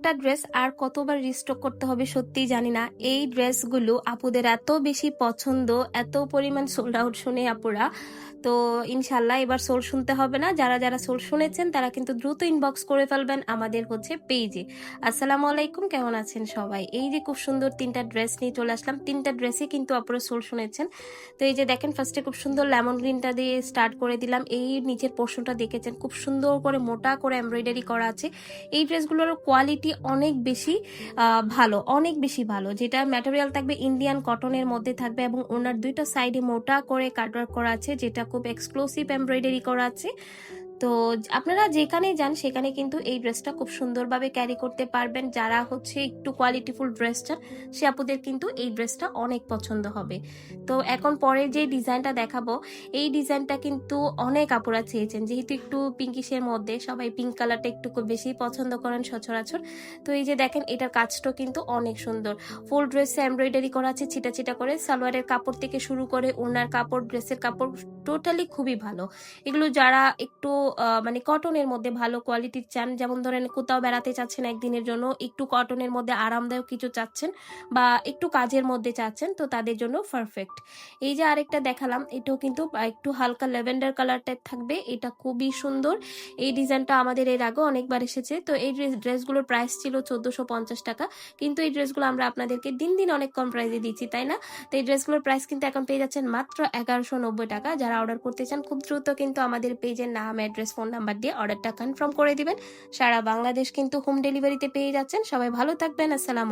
একটা ড্রেস আর কতবার রিস্টক করতে হবে সত্যিই জানি না। এই ড্রেসগুলো আপুদের এত বেশি পছন্দ, এত পরিমাণ সোল্ড আউট শুনে আপুরা। তো ইনশাল্লাহ এবার সোল শুনতে হবে না। যারা যারা সোল শুনেছেন, তারা কিন্তু দ্রুত ইনবক্স করে ফেলবেন আমাদের হচ্ছে পেজে আসসালামু আলাইকুম, কেমন আছেন সবাই? এই যে খুব সুন্দর তিনটা ড্রেস নিয়ে চলে আসলাম। তিনটা ড্রেসে কিন্তু আপুরা সোল শুনেছেন। তো এই যে দেখেন ফার্স্টে খুব সুন্দর লেমন গ্রিনটা দিয়ে স্টার্ট করে দিলাম। এই নিচের পোর্শনটা দেখেছেন, খুব সুন্দর করে মোটা করে এমব্রয়ডারি করা আছে। এই ড্রেসগুলোর কোয়ালিটি অনেক বেশি ভালো, অনেক বেশি ভালো। যেটা ম্যাটেরিয়াল থাকবে ইন্ডিয়ান কটনের মধ্যে থাকবে এবং ওনার দুইটা সাইডে মোটা করে কাটওয়ার্ক করা আছে, যেটা খুব এক্সক্লুসিভ এমব্রয়ডারি করা আছে। তো আপনারা যেখানে যান, সেখানে কিন্তু এই ড্রেসটা খুব সুন্দরভাবে ক্যারি করতে পারবেন। যারা হচ্ছে একটু কোয়ালিটিফুল ড্রেস চান, সে আপুদের কিন্তু এই ড্রেসটা অনেক পছন্দ হবে। তো এখন পরে যে ডিজাইনটা দেখাবো, এই ডিজাইনটা কিন্তু অনেক আপুরা চেয়েছেন। যেহেতু একটু পিঙ্কিশের মধ্যে, সবাই পিঙ্ক কালারটা একটু বেশি পছন্দ করেন সচরাচর। তো এই যে দেখেন, এটার কাজটা কিন্তু অনেক সুন্দর। ফুল ড্রেসে এমব্রয়ডারি করা আছে ছিটা ছিটা করে সালোয়ারের কাপড় থেকে শুরু করে ওনার কাপড় ড্রেসের কাপড় টোটালি খুবই ভালো। এগুলো যারা একটু মানে কটনের মধ্যে ভালো কোয়ালিটির চান। যেমন ধরেন, কোথাও বেড়াতে চাচ্ছেন একদিনের জন্য, একটু কটনের মধ্যে আরামদায়ক কিছু চাচ্ছেন বা একটু কাজের মধ্যে চাচ্ছেন, তো তাদের জন্য পারফেক্ট এই যে আরেকটা দেখালাম, এটাও কিন্তু একটু হালকা ল্যাভেন্ডার কালার টাইপ থাকবে। এটা খুবই সুন্দর। এই ডিজাইনটা আমাদের এর আগে অনেকবার এসেছে। তো এই ড্রেস, ড্রেসগুলোর প্রাইস ছিল চোদ্দোশো পঞ্চাশ টাকা। কিন্তু এই ড্রেসগুলো আমরা আপনাদেরকে দিন দিন অনেক কম প্রাইসে দিচ্ছি, তাই না? তো এই ড্রেসগুলোর প্রাইস কিন্তু এখন পেয়ে যাচ্ছেন মাত্র এগারোশো নব্বই টাকা। যারা অর্ডার করতে চান, খুব দ্রুত কিন্তু আমাদের পেজের নাম অ্যাড্রেস ফোন নাম্বার দিয়ে অর্ডারটা কনফার্ম করে দিবেন। সারা বাংলাদেশ কিন্তু হোম ডেলিভারিতে পেয়ে যাচ্ছেন। সবাই ভালো থাকবেন। আসসালাম